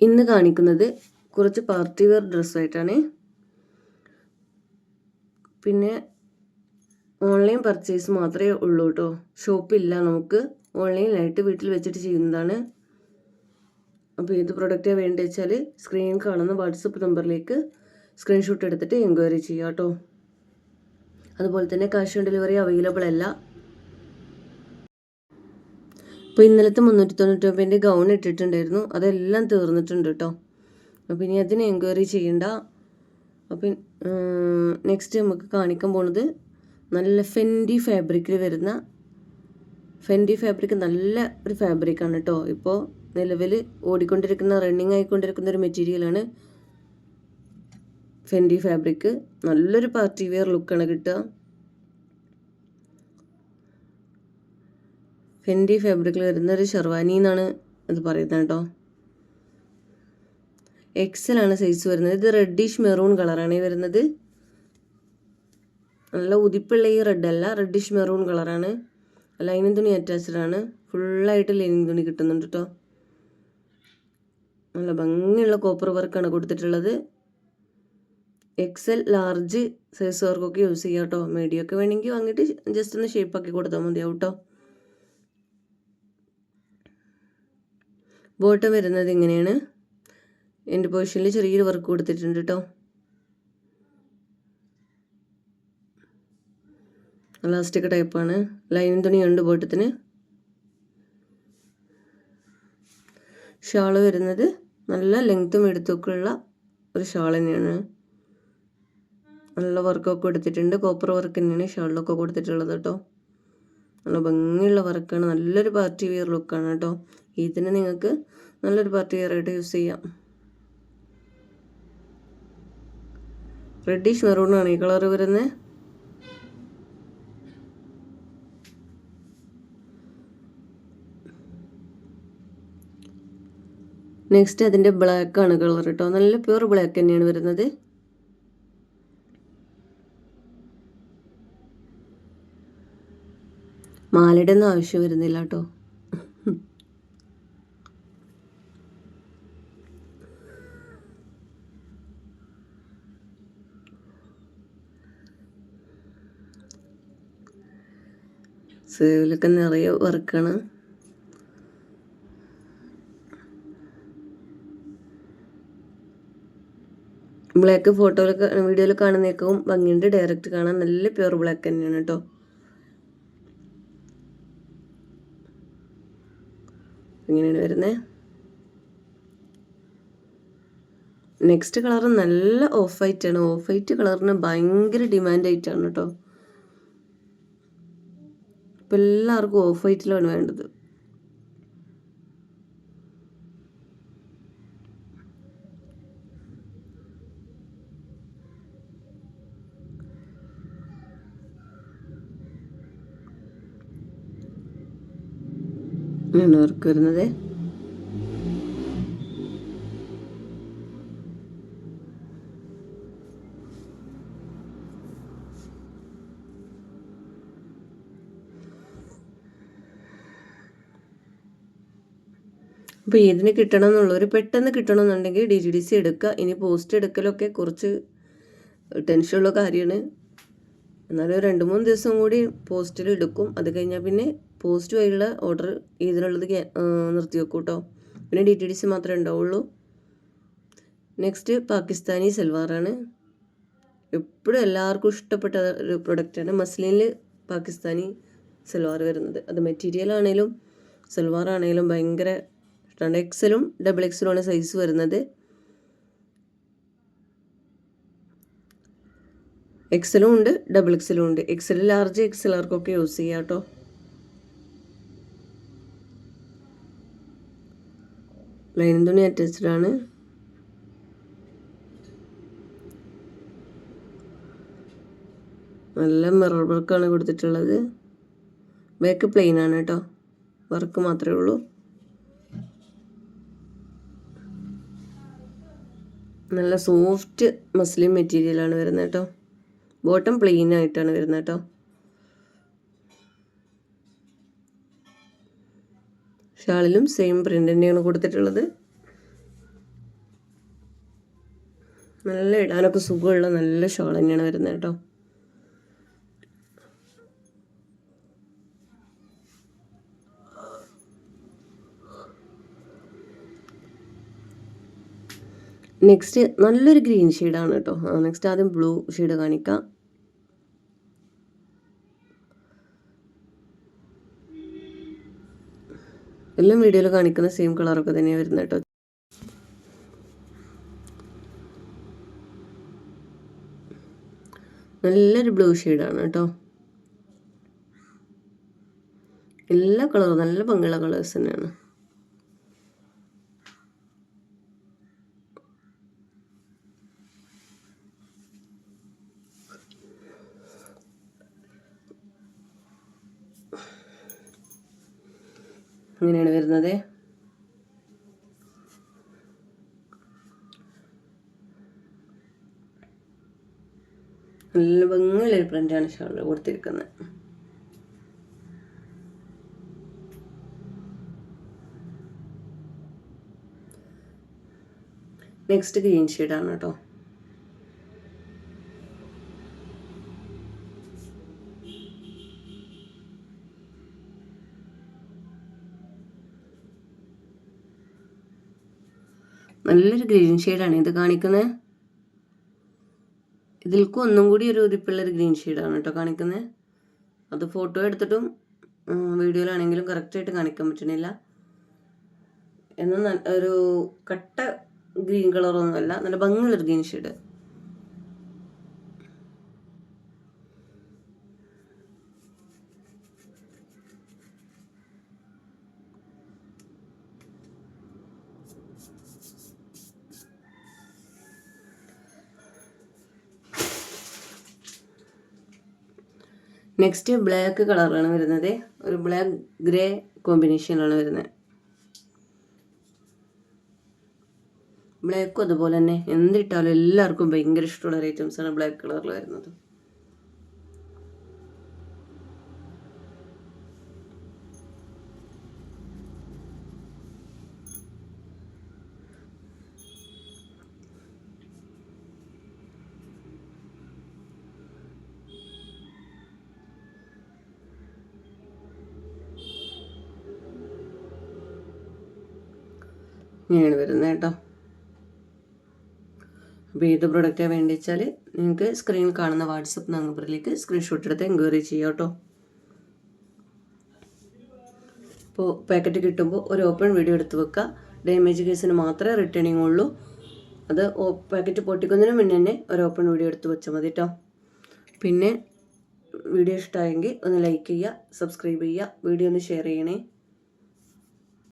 ഇന്ന് കാണിക്കുന്നത് കുറച്ച് പാർട്ടി വെയർ ഡ്രസ്സായിട്ടാണ്. പിന്നെ ഓൺലൈൻ പർച്ചേസ് മാത്രമേ ഉള്ളൂ കേട്ടോ. ഷോപ്പില്ല നമുക്ക്. ഓൺലൈനിലായിട്ട് വീട്ടിൽ വെച്ചിട്ട് ചെയ്യുന്നതാണ്. അപ്പോൾ ഏത് പ്രൊഡക്റ്റാണ് വേണ്ടത് വെച്ചാൽ സ്ക്രീൻ കാണുന്ന വാട്സപ്പ് നമ്പറിലേക്ക് സ്ക്രീൻഷോട്ട് എടുത്തിട്ട് എൻക്വയറി ചെയ്യാം കേട്ടോ. അതുപോലെ തന്നെ ക്യാഷ് ഓൺ ഡെലിവറി അവൈലബിൾ അല്ല. അപ്പോൾ ഇന്നലത്തെ മുന്നൂറ്റി തൊണ്ണൂറ്റി ഒമ്പതിന്റെ ഗൗൺ ഇട്ടിട്ടുണ്ടായിരുന്നു. അതെല്ലാം തീർന്നിട്ടുണ്ട് കേട്ടോ അപ്പോൾ ഇനി അതിന് എൻക്വയറി ചെയ്യണ്ട. അപ്പം നെക്സ്റ്റ് നമുക്ക് കാണിക്കാൻ പോണത് നല്ല ഫെൻഡി ഫാബ്രിക്കിൽ വരുന്ന ഫെൻഡി ഫാബ്രിക് നല്ല ഒരു ഫാബ്രിക്കാണ് കേട്ടോ ഇപ്പോൾ നിലവിൽ ഓടിക്കൊണ്ടിരിക്കുന്ന റണ്ണിങ് ആയിക്കൊണ്ടിരിക്കുന്ന ഒരു മെറ്റീരിയലാണ് ഫെൻഡി ഫാബ്രിക് നല്ലൊരു പാർട്ടി വെയർ ലുക്കാണ് കിട്ടുക. ഫെൻഡി ഫാബ്രിക്കിൽ വരുന്ന ഒരു ഷെർവാനി എന്നാണ് അത് പറയുന്നത് കേട്ടോ. ആണ് സൈസ് വരുന്നത്. ഇത് റെഡിഷ് മെറൂൺ കളറാണ് വരുന്നത്. നല്ല ഉതിപ്പുള്ള ഈ റെഡ് അല്ല റെഡിഷ് മെറൂൺ കളറാണ് ലൈനിങ് തുണി അറ്റാച്ച്ഡ് ആണ്. ഫുള്ളായിട്ട് ലൈനിങ് തുണി കിട്ടുന്നുണ്ട് കേട്ടോ. നല്ല ഭംഗിയുള്ള കോപ്പർ വർക്കാണ് കൊടുത്തിട്ടുള്ളത്. എക്സൽ ലാർജ് സൈസ് വർക്കൊക്കെ യൂസ് ചെയ്യാം കേട്ടോ. മീഡിയൊക്കെ വേണമെങ്കിൽ വാങ്ങിയിട്ട് ജസ്റ്റ് ഒന്ന് ഷേപ്പാക്കി കൊടുത്താൽ മതിയാവും കേട്ടോ. ബോട്ടം വരുന്നത് ഇങ്ങനെയാണ്. എന്റെ പൊസിഷനിൽ ചെറിയൊരു വർക്ക് കൊടുത്തിട്ടുണ്ട് കേട്ടോ ഇലാസ്റ്റിക് ടൈപ്പാണ് ലൈനിങ് തുണിയുണ്ട് ബോട്ടത്തിന്. ഷാൾ വരുന്നത് നല്ല ലെങ്ത്തും എടുത്തൊക്കെ ഉള്ള ഒരു ഷാൾ തന്നെയാണ്. നല്ല വർക്കൊക്കെ കൊടുത്തിട്ടുണ്ട്. കോപ്പർ വർക്ക് തന്നെയാണ് ഷാളിലൊക്കെ കൊടുത്തിട്ടുള്ളത് കേട്ടോ നല്ല ഭംഗിയുള്ള വർക്കാണ്. നല്ലൊരു പാർട്ടി വെയർ ലുക്കാണ് കേട്ടോ. ഇതിന് നിങ്ങൾക്ക് നല്ലൊരു പാർട്ടി വെയർ ആയിട്ട് യൂസ് ചെയ്യാം. റെഡിഷ് മെറൂണാണ് ഈ കളർ വരുന്നത് നെക്സ്റ്റ് അതിന്റെ ബ്ലാക്കാണ് കളർ കേട്ടോ. നല്ല പ്യൂർ ബ്ലാക്ക് തന്നെയാണ് വരുന്നത്. മാലയുടെ ഒന്നും ആവശ്യം വരുന്നില്ല കേട്ടോ. സേവിലൊക്കെ നിറയെ വർക്കാണ്. ബ്ലാക്ക് ഫോട്ടോയിലൊക്കെ വീഡിയോയിൽ കാണുന്നേക്കും ഭംഗിയുണ്ട്. ഡയറക്റ്റ് കാണാൻ നല്ല പ്യുർ ബ്ലാക്ക് തന്നെയാണ് കേട്ടോ. ഇങ്ങനെയാണ് വരുന്നത് നെക്സ്റ്റ് കളർ നല്ല ഓഫ് വൈറ്റ് ആണ്. ഓഫ് വൈറ്റ് കളറിന് ഭയങ്കര ഡിമാൻഡ് ആയിട്ടാണ് കേട്ടോ ഇപ്പം എല്ലാവർക്കും ഓഫ് വൈറ്റിലാണ് വേണ്ടത്. വർക്ക് വരുന്നത് അപ്പോൾ ഏതിന് കിട്ടണം എന്നുള്ളവർ പെട്ടെന്ന് കിട്ടണമെന്നുണ്ടെങ്കിൽ ഡി ജി ഡി സി എടുക്കുക. ഇനി പോസ്റ്റ് എടുക്കലൊക്കെ കുറച്ച് ടെൻഷനുള്ള കാര്യമാണ്. എന്നാലും രണ്ട് മൂന്ന് ദിവസം കൂടി പോസ്റ്റിൽ എടുക്കും. അത് കഴിഞ്ഞാൽ പിന്നെ പോസ്റ്റ് വഴിയുള്ള ഓർഡർ ഇതിനുള്ളത് നിർത്തി വെക്കും കേട്ടോ പിന്നെ ഡി ടി ഡി സി മാത്രമേ ഉണ്ടാവുള്ളൂ. നെക്സ്റ്റ് പാകിസ്ഥാനി സൽവാറാണ് എപ്പോഴും എല്ലാവർക്കും ഇഷ്ടപ്പെട്ട ഒരു പ്രൊഡക്റ്റാണ് മസ്ലിനിൽ പാകിസ്ഥാനി സൽവാർ വരുന്നത്. അത് മെറ്റീരിയൽ ആണെങ്കിലും സൽവാർ ആണെങ്കിലും ഭയങ്കര ഇഷ്ടമാണ് എക്സലും ഡബിൾ എക്സലും ആണ് സൈസ് വരുന്നത്. എക്സലും ഉണ്ട് ഡബിൾ എക്സലും ഉണ്ട്. എക്സൽ ലാർജ് എക്സൽ ആർക്കൊക്കെ യൂസ് ചെയ്യാം കേട്ടോ ലൈൻ തുണി അറ്റാച്ച്ഡ് ആണ് നല്ല മിറർ വർക്കാണ് കൊടുത്തിട്ടുള്ളത്. ബാക്ക് പ്ലെയിൻ ആണ് കേട്ടോ. വർക്ക് മാത്രമേ ഉള്ളൂ. നല്ല സോഫ്റ്റ് മസ്ലിം മെറ്റീരിയലാണ് വരുന്നത് കേട്ടോ. ബോട്ടം പ്ലെയിൻ ആയിട്ടാണ് വരുന്നത് കേട്ടോ. ഷാളിലും സെയിം പ്രിന്റ് തന്നെയാണ് കൊടുത്തിട്ടുള്ളത്. നല്ല ഇടാനൊക്കെ സുഖമുള്ള നല്ല ഷോൾ തന്നെയാണ് വരുന്നത് കേട്ടോ. നെക്സ്റ്റ് നല്ലൊരു ഗ്രീൻ ഷെയ്ഡാണ് കേട്ടോ. നെക്സ്റ്റ് ആദ്യം ബ്ലൂ ഷെയ്ഡ് കാണിക്കാം. എല്ലാം വീഡിയോയിൽ കാണിക്കുന്ന സെയിം കളറൊക്കെ തന്നെയാണ് വരുന്നത് കേട്ടോ നല്ലൊരു ബ്ലൂ ഷെയ്ഡാണ് കേട്ടോ എല്ലാ കളറും നല്ല ഭംഗിയുള്ള കളേഴ്സ് തന്നെയാണ്. ഇങ്ങനെയാണ് വരുന്നത്. നല്ല ഭംഗിയുള്ളൊരു പ്രിന്റാണ് ഷാളിൽ കൊടുത്തിരിക്കുന്നത്. നെക്സ്റ്റ് ഗ്രീൻ ഷെയ്ഡാണ് കേട്ടോ. നല്ലൊരു ഗ്രീൻ ഷെയ്ഡാണ് ഇത് കാണിക്കുന്നത് ഇതിൽക്കും ഒന്നും കൂടി ഒരു ഉതിപ്പുള്ളൊരു ഗ്രീൻ ഷെയ്ഡാണ് കേട്ടോ കാണിക്കുന്നത് അത് ഫോട്ടോ എടുത്തിട്ടും വീഡിയോയിലാണെങ്കിലും കറക്റ്റായിട്ട് കാണിക്കാൻ പറ്റണില്ല. എന്നാൽ ഒരു കട്ട ഗ്രീൻ കളറൊന്നുമല്ല നല്ല ഭംഗിയുള്ളൊരു ഗ്രീൻ ഷെയ്ഡ് നെക്സ്റ്റ് ബ്ലാക്ക് കളറാണ് വരുന്നത്. ഒരു ബ്ലാക്ക് ഗ്രേ കോമ്പിനേഷനിലാണ് വരുന്നത്. ബ്ലാക്കും അതുപോലെ തന്നെ എന്തിട്ടാലും എല്ലാവർക്കും ഭയങ്കര ഇഷ്ടമുള്ള ഒരു ഐറ്റംസാണ് ബ്ലാക്ക് കളറിൽ വരുന്നത്. ഇങ്ങനെയാണ് വരുന്നത് കേട്ടോ. അപ്പോൾ ഏത് പ്രൊഡക്റ്റാണ് വേണ്ടി വെച്ചാൽ നിങ്ങൾക്ക് സ്ക്രീനിൽ കാണുന്ന വാട്സപ്പ് നമ്പറിലേക്ക് സ്ക്രീൻഷോട്ട് എടുത്ത് എൻക്വയറി ചെയ്യാം കേട്ടോ. അപ്പോൾ പാക്കറ്റ് കിട്ടുമ്പോൾ ഒരു ഓപ്പൺ വീഡിയോ എടുത്ത് വെക്കുക. ഡാമേജ് കേസിന് മാത്രമേ റിട്ടേണിംഗ് ഉള്ളൂ. അത് പാക്കറ്റ് പൊട്ടിക്കുന്നതിന് മുന്നേ തന്നെ ഒരു ഓപ്പൺ വീഡിയോ എടുത്ത് വെച്ചാൽ മതി കേട്ടോ. പിന്നെ വീഡിയോ ഇഷ്ടമായെങ്കിൽ ഒന്ന് ലൈക്ക് ചെയ്യുക സബ്സ്ക്രൈബ് ചെയ്യുക വീഡിയോ ഒന്ന് ഷെയർ ചെയ്യണേ.